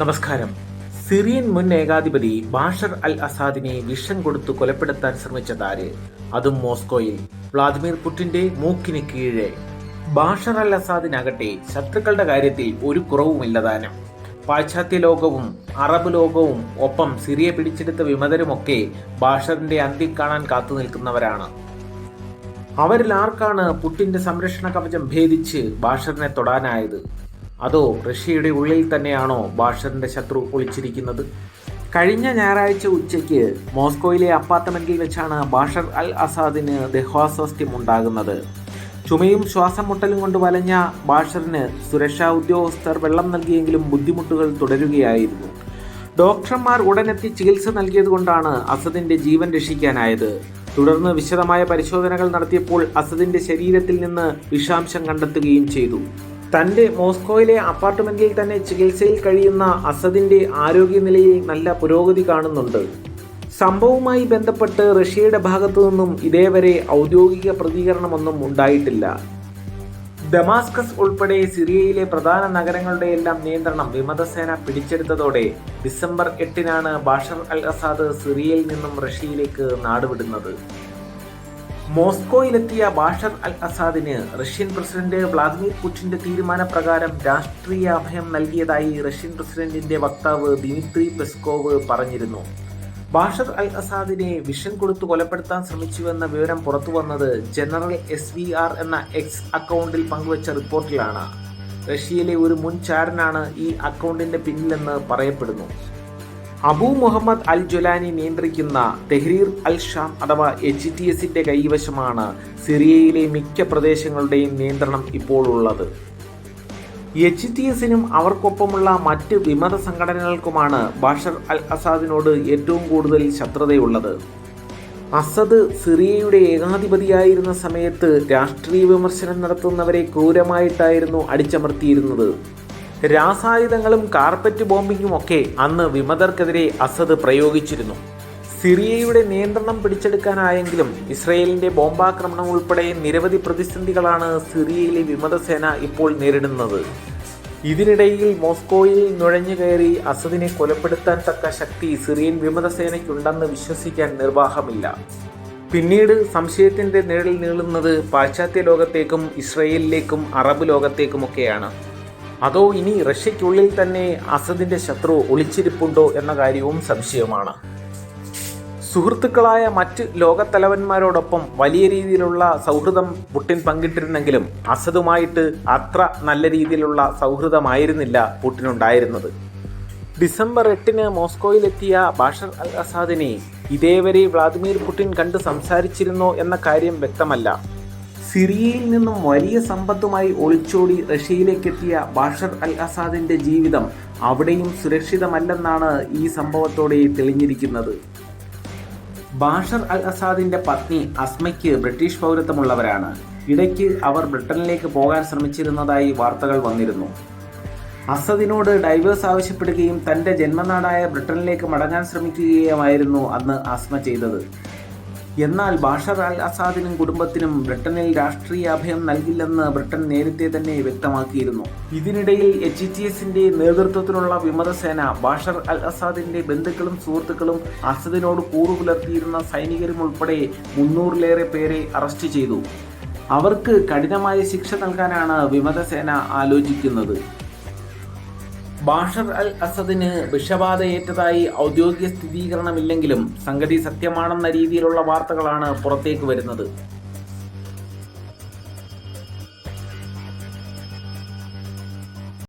നമസ്കാരം. സിറിയൻ മുൻ ഏകാധിപതി Bashar al അസാദിനെ വിഷം കൊടുത്തു കൊലപ്പെടുത്താൻ ശ്രമിച്ചതാര്? അതും മോസ്കോയിൽ. വ്ളാദിമിർ പുടിന്റെ മൂക്കിന് കീഴെ. ബാഷർ അൽ അസാദിനാകട്ടെ ശത്രുക്കളുടെ കാര്യത്തിൽ ഒരു കുറവുമില്ലതാനും പാശ്ചാത്യ ലോകവും അറബ് ലോകവും ഒപ്പം സിറിയ പിടിച്ചെടുത്ത വിമതരുമൊക്കെ ബാഷറിന്റെ അന്ത്യം കാണാൻ കാത്തു നിൽക്കുന്നവരാണ്. അവരിൽ ആർക്കാണ് പുട്ടിന്റെ സംരക്ഷണ കവചം ഭേദിച്ച് ബാഷറിനെ തൊടാനായത്? അതോ റഷ്യയുടെ ഉള്ളിൽ തന്നെയാണോ ബാഷറിന്റെ ശത്രു ഒളിച്ചിരിക്കുന്നത്? കഴിഞ്ഞ ഞായറാഴ്ച ഉച്ചയ്ക്ക് മോസ്കോയിലെ അപ്പാർട്ട്മെന്റിൽ വെച്ചാണ് ബാഷർ അൽ അസാദിന് ദേഹാസ്വാസ്ഥ്യം ഉണ്ടാകുന്നത് ചുമയും ശ്വാസം മുട്ടലും കൊണ്ട് വലഞ്ഞ ബാഷറിന് സുരക്ഷാ ഉദ്യോഗസ്ഥർ വെള്ളം നൽകിയെങ്കിലും ബുദ്ധിമുട്ടുകൾ തുടരുകയായിരുന്നു. ഡോക്ടർമാർ ഉടനെത്തി ചികിത്സ നൽകിയതുകൊണ്ടാണ് അസദിന്റെ ജീവൻ രക്ഷിക്കാനായത്. തുടർന്ന് വിശദമായ പരിശോധനകൾ നടത്തിയപ്പോൾ അസദിന്റെ ശരീരത്തിൽ നിന്ന് വിഷാംശം കണ്ടെത്തുകയും ചെയ്തു. തന്റെ മോസ്കോയിലെ അപ്പാർട്ട്മെന്റിൽ തന്നെ ചികിത്സയിൽ കഴിയുന്ന അസദിന്റെ ആരോഗ്യനിലയിൽ നല്ല പുരോഗതി കാണുന്നുണ്ട്. സംഭവവുമായി ബന്ധപ്പെട്ട് റഷ്യയുടെ ഭാഗത്തു നിന്നും ഇതേവരെ ഔദ്യോഗിക പ്രതികരണമൊന്നും ഉണ്ടായിട്ടില്ല. ഡമാസ്കസ് ഉൾപ്പെടെ സിറിയയിലെ പ്രധാന നഗരങ്ങളുടെ എല്ലാം നിയന്ത്രണം വിമതസേന പിടിച്ചെടുത്തതോടെ ഡിസംബർ എട്ടിനാണ് ബാഷർ അൽ അസാദ് സിറിയയിൽ നിന്നും റഷ്യയിലേക്ക് നാടുവിടുന്നത്. മോസ്കോയിലെത്തിയ ബാഷർ അൽ അസാദിന് റഷ്യൻ പ്രസിഡന്റ് വ്ളാദിമിർ പുടിന്റെ തീരുമാനപ്രകാരം രാഷ്ട്രീയ അഭയം നൽകിയതായി റഷ്യൻ പ്രസിഡന്റിന്റെ വക്താവ് ദിമിത്രി പെസ്കോവ് പറഞ്ഞിരുന്നു. ബാഷർ അൽ അസാദിനെ വിഷൻ കൊടുത്തു കൊലപ്പെടുത്താൻ ശ്രമിച്ചുവെന്ന വിവരം പുറത്തുവന്നത് ജനറൽ എസ് വി ആർ എന്ന എക്സ് അക്കൗണ്ടിൽ പങ്കുവച്ച റിപ്പോർട്ടിലാണ്. റഷ്യയിലെ ഒരു മുൻ ചാരനാണ് ഈ അക്കൗണ്ടിന്റെ പിന്നിലെന്ന് പറയപ്പെടുന്നു. അബു മുഹമ്മദ് അൽ ജുലാനി നിയന്ത്രിക്കുന്ന തെഹ്രീർ അൽ ഷാം അഥവാ എച്ച് ടി എസിന്റെ കൈവശമാണ് സിറിയയിലെ മിക്ക പ്രദേശങ്ങളുടെയും നിയന്ത്രണം ഇപ്പോൾ ഉള്ളത്. എച്ച് ടി എസിനും അവർക്കൊപ്പമുള്ള മറ്റ് വിമത സംഘടനകൾക്കുമാണ് ബാഷർ അൽ അസാദിനോട് ഏറ്റവും കൂടുതൽ ശത്രുതയുള്ളത്. അസദ് സിറിയയുടെ ഏകാധിപതിയായിരുന്ന സമയത്ത് രാഷ്ട്രീയ വിമർശനം നടത്തുന്നവരെ ക്രൂരമായിട്ടായിരുന്നു അടിച്ചമർത്തിയിരുന്നത്. രാസായുധങ്ങളും കാർപ്പറ്റ് ബോംബിങ്ങും ഒക്കെ അന്ന് വിമതർക്കെതിരെ അസദ് പ്രയോഗിച്ചിരുന്നു. സിറിയയുടെ നിയന്ത്രണം പിടിച്ചെടുക്കാനായെങ്കിലും ഇസ്രയേലിന്റെ ബോംബാക്രമണം ഉൾപ്പെടെ നിരവധി പ്രതിസന്ധികളാണ് സിറിയയിലെ വിമതസേന ഇപ്പോൾ നേരിടുന്നത്. ഇതിനിടയിൽ മോസ്കോയിൽ നുഴഞ്ഞു കയറി അസദിനെ കൊലപ്പെടുത്താൻ തക്ക ശക്തി സിറിയൻ വിമതസേനയ്ക്കുണ്ടെന്ന് വിശ്വസിക്കാൻ നിർവാഹമില്ല. പിന്നീട് സംശയത്തിന്റെ നിഴൽ നീളുന്നത് പാശ്ചാത്യ ലോകത്തേക്കും ഇസ്രയേലിലേക്കും അറബ് ലോകത്തേക്കുമൊക്കെയാണ്. അതോ ഇനി റഷ്യക്കുള്ളിൽ തന്നെ അസദിന്റെ ശത്രു ഒളിച്ചിരിപ്പുണ്ടോ എന്ന കാര്യവും സംശയമാണ്. സുഹൃത്തുക്കളായ മറ്റ് ലോകത്തലവന്മാരോടൊപ്പം വലിയ രീതിയിലുള്ള സൗഹൃദം പുട്ടിൻ പങ്കിട്ടിരുന്നെങ്കിലും അസദുമായിട്ട് അത്ര നല്ല രീതിയിലുള്ള സൗഹൃദമായിരുന്നില്ല പുടിനുണ്ടായിരുന്നത് ഡിസംബർ എട്ടിന് മോസ്കോയിലെത്തിയ ബാഷർ അൽ അസാദിനെ ഇതേവരെ വ്ളാദിമിർ പുടിൻ കണ്ട് സംസാരിച്ചിരുന്നോ എന്ന കാര്യം വ്യക്തമല്ല. സിറിയയിൽ നിന്നും വലിയ സമ്പത്തുമായി ഒളിച്ചോടി റഷ്യയിലേക്കെത്തിയ ബാഷർ അൽ അസാദിന്റെ ജീവിതം അവിടെയും സുരക്ഷിതമല്ലെന്നാണ് ഈ സംഭവത്തോടെ തെളിഞ്ഞിരിക്കുന്നത്. ബാഷർ അൽ അസാദിന്റെ പത്നി അസ്മയ്ക്ക് ബ്രിട്ടീഷ് പൗരത്വമുള്ളവരാണ്. ഇടയ്ക്ക് അവർ ബ്രിട്ടനിലേക്ക് പോകാൻ ശ്രമിച്ചിരുന്നതായി വാർത്തകൾ വന്നിരുന്നു. അസദിനോട് ഡൈവേഴ്സ് ആവശ്യപ്പെടുകയും തന്റെ ജന്മനാടായ ബ്രിട്ടനിലേക്ക് മടങ്ങാൻ ശ്രമിക്കുകയുമായിരുന്നു അന്ന് അസ്മ ചെയ്തത്. എന്നാൽ ബാഷർ അൽ അസാദിനും കുടുംബത്തിനും ബ്രിട്ടനിൽ രാഷ്ട്രീയ അഭയം നൽകില്ലെന്ന് ബ്രിട്ടൻ നേരത്തെ തന്നെ വ്യക്തമാക്കിയിരുന്നു. ഇതിനിടയിൽ എച്ച് ടി എസിന്റെ നേതൃത്വത്തിലുള്ള വിമതസേന ബാഷർ അൽ അസാദിന്റെ ബന്ധുക്കളും സുഹൃത്തുക്കളും അസദിനോട് കൂറുപുലർത്തിയിരുന്ന സൈനികരും ഉൾപ്പെടെ മുന്നൂറിലേറെ പേരെ അറസ്റ്റ് ചെയ്തു. അവർക്ക് കഠിനമായ ശിക്ഷ നൽകാനാണ് വിമതസേന ആലോചിക്കുന്നത്. ബാഷർ അൽ അസദിന് വിഷബാധയേറ്റതായി ഔദ്യോഗിക സ്ഥിരീകരണമില്ലെങ്കിലും സംഗതി സത്യമാണെന്ന രീതിയിലുള്ള വാർത്തകളാണ് പുറത്തേക്ക് വരുന്നത്.